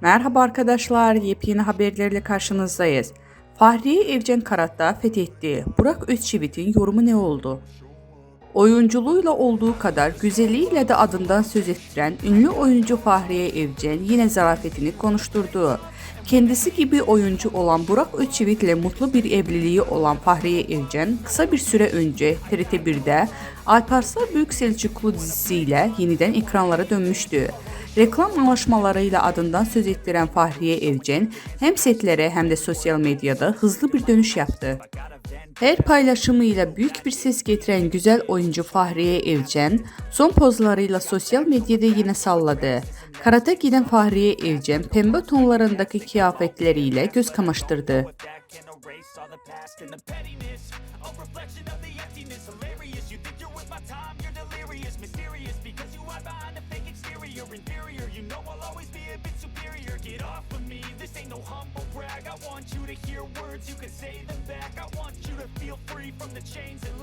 Merhaba arkadaşlar, yepyeni haberlerle karşınızdayız. Fahriye Evcen Karat'ta fethetti. Burak Özçivit'in yorumu ne oldu? Oyunculuğuyla olduğu kadar güzelliğiyle de adından söz ettiren ünlü oyuncu Fahriye Evcen yine zarafetini konuşturdu. Kendisi gibi oyuncu olan Burak Özçivit ile mutlu bir evliliği olan Fahriye Evcen kısa bir süre önce TRT1'de Alparslan Büyük Selçuklu dizisiyle yeniden ekranlara dönmüştü. Reklam anlaşmalarıyla adından söz ettiren Fahriye Evcen hem setlere hem de sosyal medyada hızlı bir dönüş yaptı. Her paylaşımıyla büyük bir ses getiren güzel oyuncu Fahriye Evcen, son pozlarıyla sosyal medyada yine salladı. Karata giden Fahriye Evcen, pembe tonlarındaki kıyafetleriyle göz kamaştırdı. Exterior Inferior, you know I'll always be a bit superior. Get off of me, this ain't no humble brag. I want you to hear words, you can say them back. I want you to feel free from the chains that